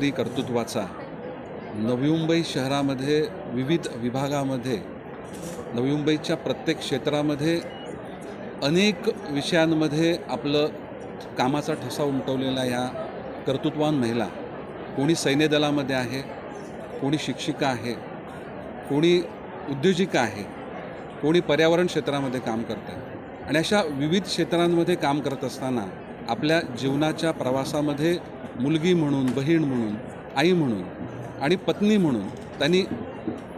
चारित्र्य कर्तृत्वाचा. नवी मुंबई शहरामध्ये विविध विभागामध्ये नवी मुंबईच्या प्रत्येक क्षेत्रामध्ये अनेक विषयांमध्ये आपलं कामाचा ठसा उमटवलेला ह्या कर्तृत्वान महिला. कोणी सैन्य दलामध्ये आहे कोणी शिक्षिका आहे कोणी उद्योजिका आहे कोणी पर्यावरण क्षेत्रामध्ये काम करते आणि अशा विविध क्षेत्रांमध्ये काम करत असताना आपल्या जीवनाच्या प्रवासामध्ये मुलगी म्हणून बहीण म्हणून आई म्हणून आणि पत्नी म्हणून त्यांनी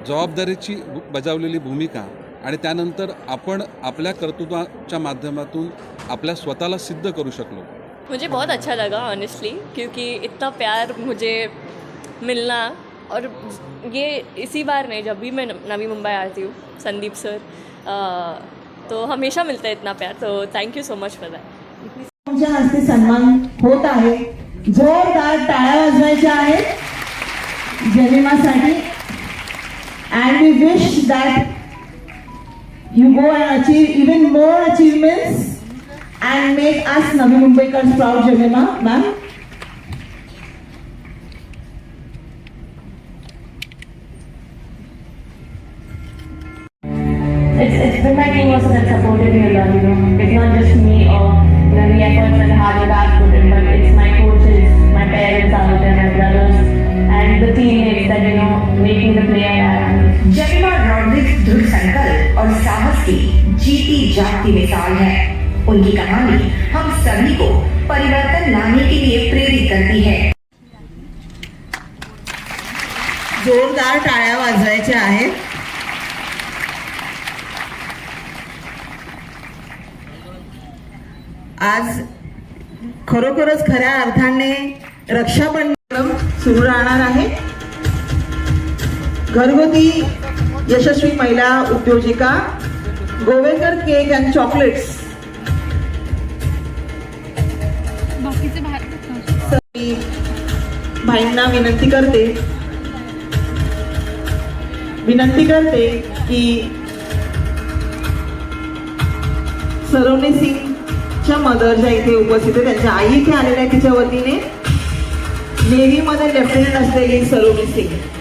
जबाबदारीची बजावलेली भूमिका आणि त्यानंतर आपण आपल्या कर्तृत्वाच्या माध्यमातून आपल्या स्वतःला सिद्ध करू शकलो. मुझे बहुत अच्छा लगा ऑनेस्टली क्योंकि इतना प्यार मुझे मिलना और ये इसी बार नहीं जब भी मैं नवी मुंबई आती हूँ संदीप सर तो हमेशा मिलता है इतना प्यार तो thank you so much for that तुमच्या हस्ते सन्मान होत आहे. जोरदार टाळ्या वाजवायच्या आहेत जनिमासाठी and we wish that you go and achieve even more achievements and make us Navi Mumbaikar proud Janima ma'am know, Jarima Rodrigues दृढ़ संकल्प और साहस की जीती जागती मिसाल है। उनकी कहानी हम सभी को परिवर्तन लाने के लिए प्रेरित करती है। जोरदार टाळ्या वाजवायच्या आहेत. आज खरोखरच खऱ्या अर्थाने रक्षाबंधन सुरू राहणार आहे. घरगुती यशस्वी महिला उद्योजिका गोवेकर केक अँड चॉकलेट्स भाईंना विनंती करते विनंती करते की सरोने सिंगच्या मदर ज्या इथे उपस्थित आहे. त्यांच्या आई इथे आलेल्या तिच्या वतीने. नेव्हीमध्ये लेफ्टनंट असलेली सरोने सिंग.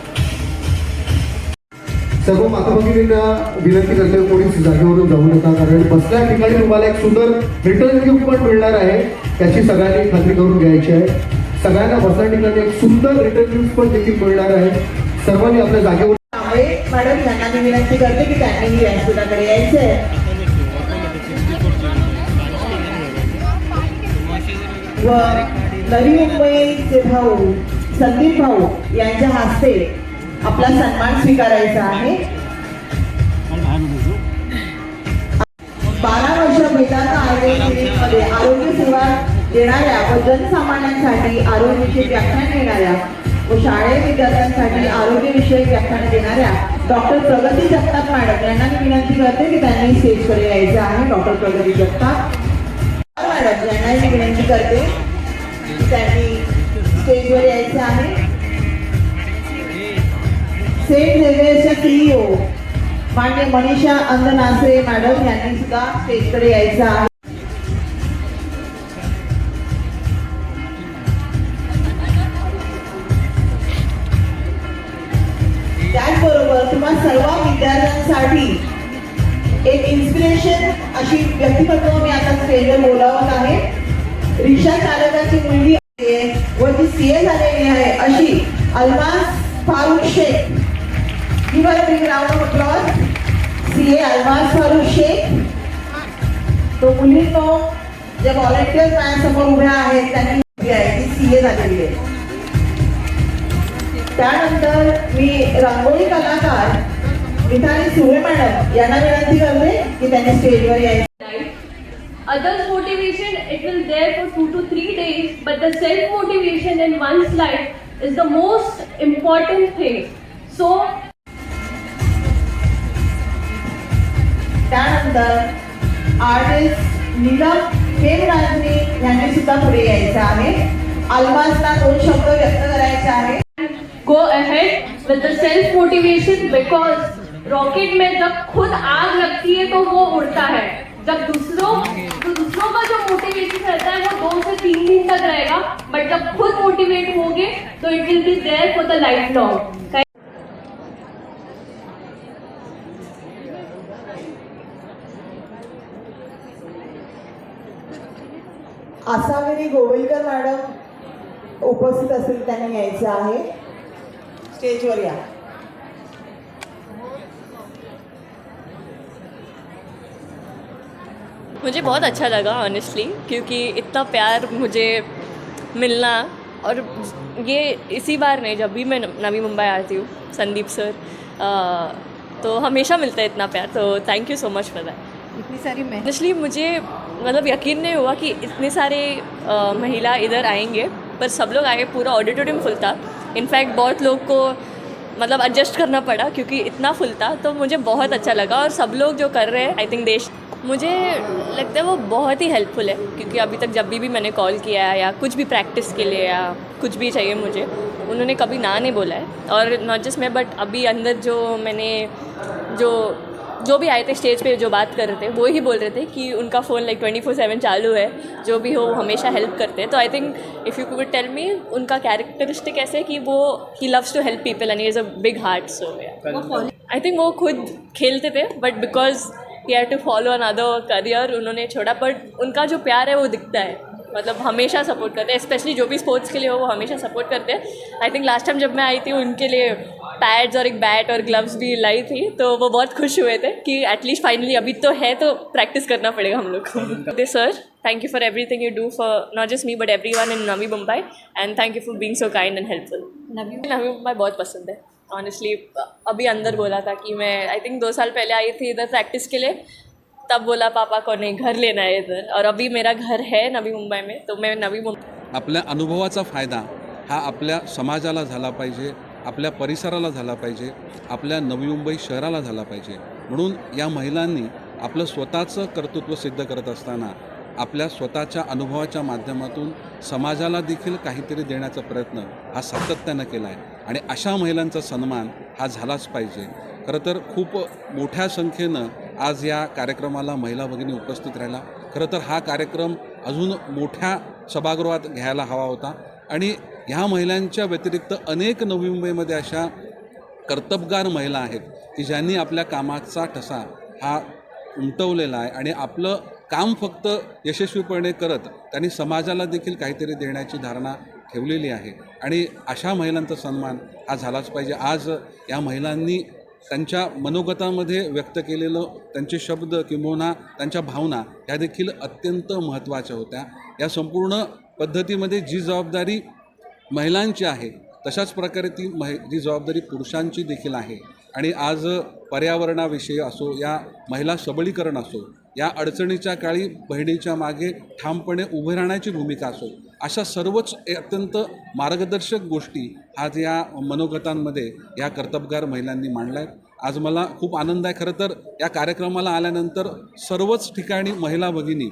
सर्व माता भगिनींना विनंती करते कोणीच जागेवरून जाऊ नका कारण बसल्या ठिकाणी तुम्हाला एक सुंदर रिटर्न गिफ्ट पण मिळणार आहे. त्याची सगळ्यांनी खात्री करून घ्यायची आहे. सगळ्यांना बसल्या ठिकाणी एक सुंदर रिटर्न गिफ्ट पण देखील मिळणार आहे. सर्वांनी आपल्या जागेवर मॅडम यांना मी विनंती करते की त्यांनी व्यासपीठाकडे यायचं आहे. व नवी मुंबईचे भाऊ संदीप भाऊ यांच्या हस्ते आपला सन्मान स्वीकारायचा आहे. बारा वर्ष वेदांत आयुर्वेदिकमध्ये आरोग्य सेवा देणाऱ्या व जनसामान्यांसाठी आरोग्याचे व्याख्यान देणाऱ्या व शाळेय विद्यार्थ्यांसाठी आरोग्यविषयक व्याख्यान देणाऱ्या डॉक्टर प्रगती जगताप मॅडम यांना मी विनंती करते की त्यांनी स्टेजकडे यायचं आहे. डॉक्टर प्रगती जगताप मॅडम यांनाही विनंती करते की त्यांनी स्टेजवर यायचं आहे. सेंट झेवियरच्या सीईओ मान्य मनीषा अंगनासे मॅडम यांनी सुद्धा स्टेजकडे यायचं आहे. त्याचबरोबर तुम्हा सर्व विद्यार्थ्यांसाठी एक इन्स्पिरेशन अशी व्यक्तिमत्व मी आता स्टेजवर बोलावत आहे. रिक्षा चालकाची मुलगी आहे व ती सीए झालेली आहे अशी अल्मास फारुख शेख. ही a big round of applause. CA Almas Farooq Sheikh. तो मुलींनो जे व्हॉलेंटियर्स माझ्यासमोर उभ्या आहेत त्यांनी मुलगी आहे ती सीए झालेली आहे त्यानंतर मी रांगोळी कलाकार मिठाली सुरे मॅडम यांना विनंती करते की त्यांनी स्टेजवर यायचं Others motivation it will there for two to three days, but the self motivation in one's life is the most important thing. So artist Neelam दोन शब्द व्यक्त with the self motivation because rocket में जब खुद आग लगती है तो वो उड़ता है। जब दूसरों तो दूसरों का जो मोटिवेशन रहता है, वो दो से तीन दिन तक रहेगा बट जब खुद मोटिवेट होंगे तो it will be there for the life long Asavari Govilkar madam उपस्थित असेल त्यांना या. मुझे बहुत अच्छा लगा ऑनेस्टली क्योंकि इतना प्यार मुझे मिलना और ये इसी बार नहीं जब भी मैं नवी मुंबई आती हूँ संदीप सर अ, तो हमेशा मिलता है इतना प्यार तो thank you so much for that इतनी सारी ऑनेस्टली मुझे मतलब यकीन नहीं हुआ कि इतने सारे अ, महिला इधर आएँगे पर सब लोग आए पूरा ऑडिटोरियम फुल था। इनफैक्ट बहुत लोग को मतलब एडजस्ट करना पड़ा क्योंकि इतना फुल था तो मुझे बहुत अच्छा लगा। और सब लोग जो कर रहे हैं आई थिंक देश मुझे लगता है वो बहुत ही हेल्पफुल है क्योंकि अभी तक जब भी भी मैंने कॉल किया है या कुछ भी प्रैक्टिस के लिए या कुछ भी चाहिए मुझे उन्होंने कभी ना नहीं बोला है। और नॉट जस्ट मैं बट अभी अंदर जो मैंने जो जो भी आए थे स्टेज पे जो बात कर रहे थे वो ही बोल रहे थे कि उनका phone like twenty four seven चालू है जो भी हो वो हमेशा हेल्प करते हैं। तो I think if you could tell me उनका कैरेक्टरिस्टिक ऐसे है कि वो he loves to help people and is a big heart so I think वो खुद खेलते थे but because he had to follow another career उन्होंने छोड़ा बट उनका जो प्यार है वो दिखता है। मतलब हमेशा सपोर्ट करते हैं स्पेशली जो भी स्पोर्ट्स के लिए हो वो हमेशा सपोर्ट करते हैं। आई थिंक लास्ट टाइम जब मैं आई थी उनके लिए पैड्स और एक बैट और ग्लव्स भी लाई थी तो वो बहुत खुश हुए थे कि एटलीस्ट फाइनली अभी तो है तो प्रैक्टिस करना पड़ेगा हम लोग को। दे sir thank you for everything you do for not just me but everyone in Navi Mumbai and thank you for being so kind and helpful Navi Navi Mumbai बहुत पसंद है ऑनेस्टली अभी अंदर बोला था कि मैं आई थिंक दो साल पहले आई थी इधर प्रैक्टिस के लिए तब बोला पापा को नहीं घर लेना है इधर। और अभी मेरा घर है नवी मुंबई में तो मैं नवी मुंबई आपल्या अनुभवाचा फायदा हा आपल्या समाजाला झाला पाहिजे आपल्या परिसराला झाला पाहिजे आपल्या नवी मुंबई शहराला झाला पाहिजे. म्हणून या महिलांनी आपलं स्वतःचं कर्तृत्व सिद्ध करत असताना आपल्या स्वतःच्या अनुभवाच्या माध्यमातून समाजाला देखील काहीतरी देण्याचा प्रयत्न हा सातत्यानं केला आहे आणि अशा महिलांचा सन्मान हा झालाच पाहिजे. खरं तर खूप मोठ्या संख्येनं आज या कार्यक्रमाला महिला भगिनी उपस्थित राहिला. खरं तर हा कार्यक्रम अजून मोठ्या सभागृहात घ्यायला हवा होता. आणि ह्या महिलांच्या व्यतिरिक्त अनेक नवी मुंबईमध्ये अशा कर्तबगार महिला आहेत की ज्यांनी आपल्या कामाचा ठसा हा उमटवलेला आहे. आणि आपलं काम फक्त यशस्वीपणे करत त्यांनी समाजाला देखील काहीतरी देण्याची धारणा ठेवलेली आहे. आणि अशा महिलांचा सन्मान हा झालाच पाहिजे. आज या महिलांनी त्यांच्या मनोगतामध्ये व्यक्त केलेलं त्यांचे शब्द किंबहुना त्यांच्या भावना ह्या देखील अत्यंत महत्त्वाच्या होत्या. या संपूर्ण पद्धतीमध्ये जी जबाबदारी महिलांची आहे तशाच प्रकारे ती महि जी जबाबदारी पुरुषांची देखील आहे. आणि आज पर्यावरणाविषयी असो या महिला सबलीकरण असो या अडचणीच्या काळी बहिणीच्या मागे ठामपणे उभे राहण्याची भूमिका असो अशा सर्वच अत्यंत मार्गदर्शक गोष्टी आज या मनोगतांमध्ये या कर्तबगार महिलांनी मांडल्या आहेत. आज मला खूप आनंद आहे. खरं तर या कार्यक्रमाला आल्यानंतर सर्वच ठिकाणी महिला भगिनी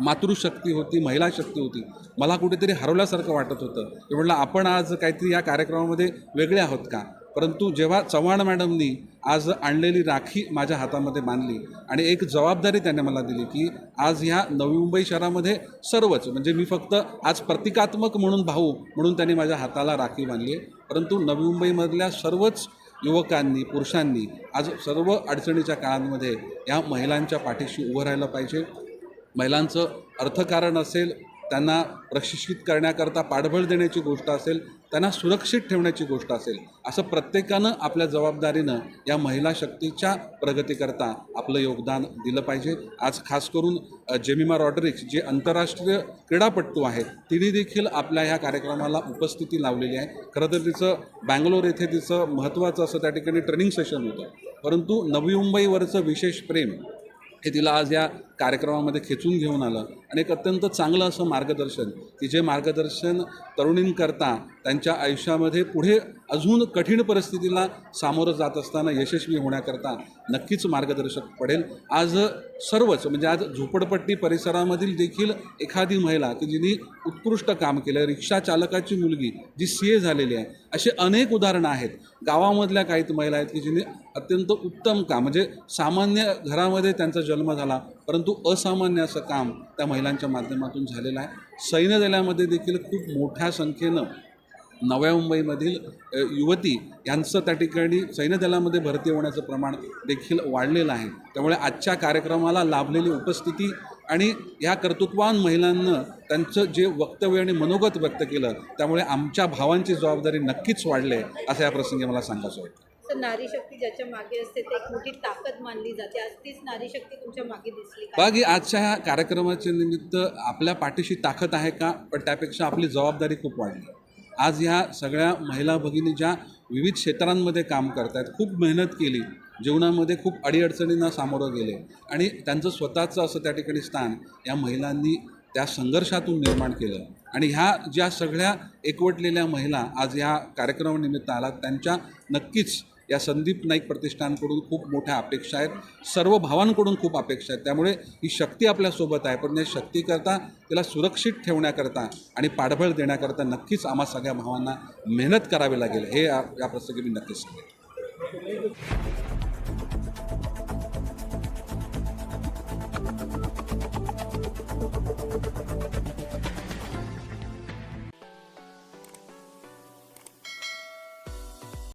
मातृशक्ती होती महिला शक्ती होती. मला कुठेतरी हरवल्यासारखं वाटत होतं. ते म्हटलं आपण आज काहीतरी या कार्यक्रमामध्ये वेगळे आहोत का? परंतु जेव्हा चव्हाण मॅडमनी आज आणलेली राखी माझ्या हातामध्ये बांधली आणि एक जबाबदारी त्याने मला दिली की आज ह्या नवी मुंबई शहरामध्ये सर्वच म्हणजे मी फक्त आज प्रतिकात्मक म्हणून भाऊ म्हणून त्यांनी माझ्या हाताला राखी बांधली आहे. परंतु नवी मुंबईमधल्या सर्वच युवकांनी पुरुषांनी आज सर्व अडचणीच्या काळांमध्ये या महिलांच्या पाठीशी उभं राहिलं पाहिजे. महिलांचं अर्थकारण असेल त्यांना प्रशिक्षित करण्याकरता पाठबळ देण्याची गोष्ट असेल त्यांना सुरक्षित ठेवण्याची गोष्ट असेल असं प्रत्येकानं आपल्या जबाबदारीनं या महिला शक्तीच्या प्रगतीकरता आपलं योगदान दिलं पाहिजे. आज खास करून जेमिमा रॉड्रिक्स जे आंतरराष्ट्रीय क्रीडापटू आहेत तिने देखील आपल्या ह्या कार्यक्रमाला उपस्थिती लावलेली आहे. खरं तर तिचं बँगलोर येथे तिचं महत्त्वाचं असं त्या ठिकाणी ट्रेनिंग सेशन होतं. परंतु नवी मुंबईवरचं विशेष प्रेम हे तिला आज या कार्यक्रमामध्ये खेचून घेऊन आलं. आणि एक अत्यंत चांगलं असं मार्गदर्शन की जे मार्गदर्शन तरुणींकरता त्यांच्या आयुष्यामध्ये पुढे अजून कठीण परिस्थितीला सामोरं जात असताना यशस्वी होण्याकरता नक्कीच मार्गदर्शक पडेल. आज सर्वच म्हणजे आज झोपडपट्टी परिसरामधील देखील एखादी महिला की जिने उत्कृष्ट काम केलं रिक्षा चालकाची मुलगी जी सी ए झालेली आहे असे अनेक उदाहरणं आहेत. गावामधल्या काही महिला आहेत की जिने अत्यंत उत्तम काम म्हणजे सामान्य घरामध्ये त्यांचा जन्म झाला परंतु असामान्य असं काम त्या महिलांच्या माध्यमातून झालेला आहे. सैन्यदलामध्ये देखील खूप मोठ्या संख्येनं नव्या मुंबईमधील युवती यांचं त्या ठिकाणी सैन्यदलामध्ये भरती होण्याचं प्रमाण देखील वाढलेलं आहे. त्यामुळे आजच्या कार्यक्रमाला लाभलेली उपस्थिती आणि या कर्तृत्वान महिलांना त्यांचं जे वक्तव्य आणि मनोगत व्यक्त केलं त्यामुळे आमच्या भावांची जबाबदारी नक्कीच वाढली आहे असं या प्रसंगी मला सांगायचं वाटतं तर नारी शक्ती ज्याच्या मागे असते ते एक मोठी ताकद मानली जाते. आज तीच नारी शक्ती तुमच्या मागे दिसली का? बाकी आजच्या ह्या कार्यक्रमाच्या निमित्त आपल्या पाठीशी ताकद आहे का? पण त्यापेक्षा आपली जबाबदारी खूप वाढली. आज ह्या सगळ्या महिला भगिनी ज्या विविध क्षेत्रांमध्ये काम करत आहेत खूप मेहनत केली जीवनामध्ये खूप अडीअडचणींना सामोरं गेले आणि त्यांचं स्वतःचं असं त्या ठिकाणी स्थान या महिलांनी त्या संघर्षातून निर्माण केलं. आणि ह्या ज्या सगळ्या एकवटलेल्या महिला आज ह्या कार्यक्रमानिमित्त आला त्यांच्या नक्कीच या संदीप नाईक प्रतिष्ठानकडून खूप मोठ्या अपेक्षा आहेत. सर्व भावांकडून खूप अपेक्षा आहेत. त्यामुळे ही शक्ती आपल्यासोबत आहे. पण या शक्तीकरता तिला सुरक्षित ठेवण्याकरता आणि पाठबळ देण्याकरता नक्कीच आम्हा सगळ्या भावांना मेहनत करावी लागेल. हे या या प्रसंगी मी नक्कीच सांगेन.